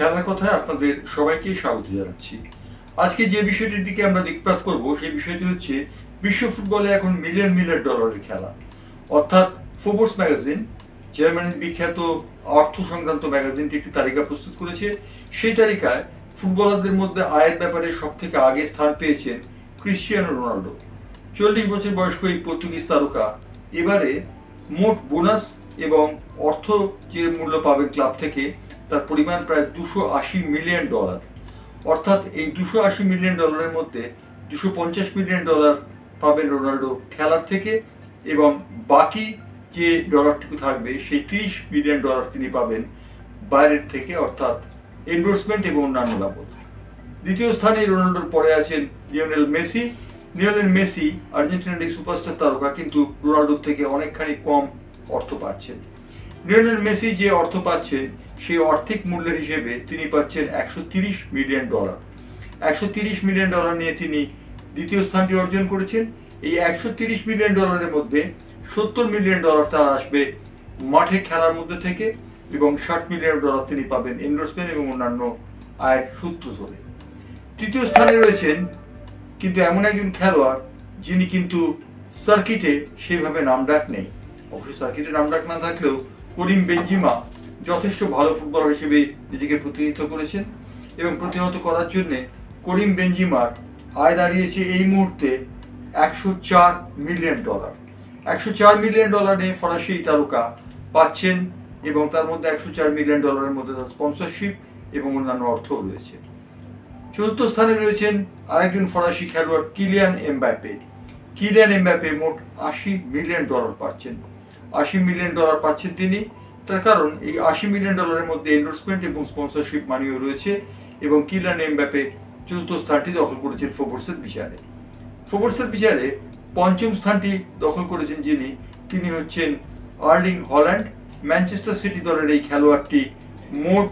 খেলার কথায় আপনাদের সবাইকে স্বাগত জানাচ্ছি। আজকে যে বিষয়টির দিকে আমরা দিকপাত করব, সেই বিষয়টি হচ্ছে বিশ্ব ফুটবলে এখন মিলিয়ন মিলিয়ন ডলারের খেলা। অর্থাৎ ফোর্বস ম্যাগাজিন জার্মানির বিখ্যাত অর্থ সংক্রান্ত ম্যাগাজিনটি একটি তালিকা প্রস্তুত করেছে। সেই তালিকায় ফুটবলারদের মধ্যে আয়ের ব্যাপারে সব থেকে আগে স্থান পেয়েছেন ক্রিশ্চিয়ানো রোনাল্ডো চল্লিশ বছর বয়স্ক এই পর্তুগিজ তারকা, এবারে মোট বোনাস এবং অর্থ যে মূল্য পাবে ক্লাব থেকে, তার পরিমাণ প্রায় দুশো আশি মিলিয়ন ডলার। অর্থাৎ এই দুশো আশি মিলিয়ন ডলারের মধ্যে দুশো পঞ্চাশ মিলিয়ন ডলার পাবেন রোনাল্ডো খেলার থেকে এবং বাকি যে ডলারটুকু থাকবে, সেই তিরিশ মিলিয়ন ডলার তিনি পাবেন বাইরের থেকে, অর্থাৎ এন্ডোর্সমেন্ট এবং অন্যান্য বাবদ। দ্বিতীয় স্থানে রোনাল্ডোর পরে আছেন লিওনেল মেসি। লিওনেল মেসি আর্জেন্টিনার এই সুপারস্টার তারকা, কিন্তু রোনাল্ডোর থেকে অনেকখানি কম অর্থ পাচ্ছেন। লিওনেল মেসি যে অর্থ পাচ্ছেন সেই আর্থিক মূল্যের হিসেবে তিনি পাচ্ছেন একশো তিরিশ মিলিয়ন ডলার। একশো তিরিশ মিলিয়ন ডলার নিয়ে তিনি দ্বিতীয় স্থানটি অর্জন করেছেন। এই একশো তিরিশ মিলিয়ন ডলারের মধ্যে সত্তর মিলিয়ন ডলার তার আসবে মাঠে খেলার মধ্যে থেকে এবং ষাট মিলিয়ন ডলার তিনি পাবেন এন্ডোর্সমেন্ট এবং অন্যান্য আয়ের সূত্র ধরে। তৃতীয় স্থানে রয়েছেন কিন্তু এমন একজন খেলোয়াড় যিনি কিন্তু সার্কিটে সেভাবে নামডাক নেই। অবশ্যই সার্কিটে নামডাক না থাকলেও করিম বেঞ্জিমা যথেষ্ট ভালো ফুটবলার হিসেবে নিজেকে প্রতিনিধিত্ব করেছেন এবং প্রতিহত করার জন্য করিম বেঞ্জিমার আয় দাঁড়িয়েছে এই মুহূর্তে একশো চার মিলিয়ন ডলার। একশো চার মিলিয়ন ডলার ফরাসি তারকা পাচ্ছেন এবং তার মধ্যে একশো চার মিলিয়ন ডলারের মধ্যে তার স্পন্সরশিপ এবং অন্যান্য অর্থও রয়েছে। চতুর্থ স্থানে রয়েছেন আরেকজন ফরাসি খেলোয়াড় কিলিয়ান এমব্যাপে কিলিয়ান এমব্যাপে মোট আশি মিলিয়ন ডলার পাচ্ছেন। আশি মিলিয়ন ডলার পাচ্ছেন তিনি। তার কারণ, এই আশি মিলিয়ন ডলারের মধ্যে এন্ডোর্সমেন্ট এবং স্পন্সরশিপ মানিও রয়েছে এবং কিলিয়ান এমবাপে চতুর্থ স্থানটি দখল করেছেন ফোবর্সের বিচারে। ফোবর্সের বিচারে পঞ্চম স্থানটি দখল করেছেন যিনি, তিনি হচ্ছেন আর্লিং হল্যান্ড। ম্যানচেস্টার সিটি দলের এই খেলোয়াড়টি মোট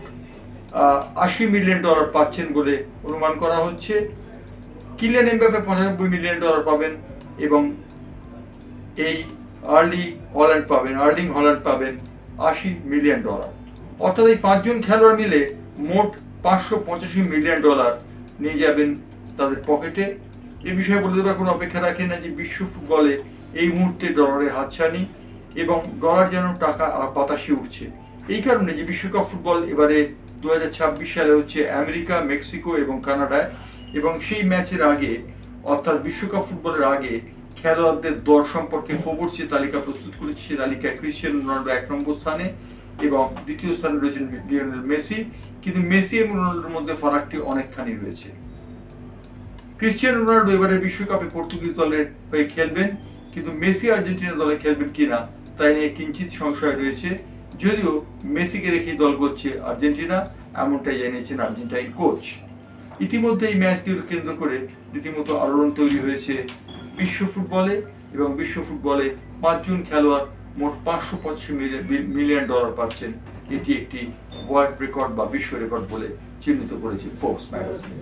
আশি মিলিয়ন ডলার পাচ্ছেন বলে অনুমান করা হচ্ছে। কিলিয়ান এমবাপে পঁচানব্বই মিলিয়ন ডলার পাবেন এবং এই আর্লি হল্যান্ড পাবেন, আর্লিং হল্যান্ড পাবেন আশি মিলিয়ন ডলার। অর্থাৎ এই পাঁচজন খেলোয়াড় মিলে মোট পাঁচশো পঁচাশি মিলিয়ন ডলার নিয়ে যাবেন তাদের পকেটে। এ বিষয়ে বলে দেবার কোনো অপেক্ষা রাখে না যে বিশ্ব ফুটবলে এই মুহূর্তে ডলারের হাতছানি এবং ডলার যেন টাকা বাতাসে উঠছে এই কারণে যে বিশ্বকাপ ফুটবল এবারে দু হাজার ছাব্বিশ সালে হচ্ছে আমেরিকা, মেক্সিকো এবং কানাডায় এবং সেই ম্যাচের আগে, অর্থাৎ বিশ্বকাপ ফুটবলের আগে খেলোয়াড়দের দর সম্পর্কে ফোবর্স যে তালিকা প্রস্তুত করেছে, সেই তালিকায় ক্রিশ্চিয়ান রোনাল্ডো এক নম্বর স্থানে এবং দ্বিতীয় স্থানে রয়েছেন লিওনেল মেসি। কিন্তু মেসি এবং রোনাল্ডোর মধ্যে ফারাকটি অনেকখানি রয়েছে। ক্রিশ্চিয়ানো রোনাল্ডো এবারে বিশ্বকাপে পর্তুগিজ দলের হয়ে খেলবেন, কিন্তু মেসি আর্জেন্টিনা দলে খেলবেন কিনা তাই নিয়ে কিঞ্চিত সংশয় রয়েছে। যদিও মেসিকে রেখেই দল করছে আর্জেন্টিনা, এমনটাই জানিয়েছেন আর্জেন্টাইন কোচ। ইতিমধ্যে এই ম্যাচগুলো কেন্দ্র করে রীতিমতো আলোড়ন তৈরি হয়েছে বিশ্ব ফুটবলে এবং বিশ্ব ফুটবলে পাঁচজন খেলোয়াড় মোট পাঁচশো পঁচাশি মিলিয়ন ডলার পাচ্ছেন। এটি একটি ওয়ার্ল্ড রেকর্ড বা বিশ্ব রেকর্ড বলে চিহ্নিত করেছে ফোর্স ম্যাগাজিন।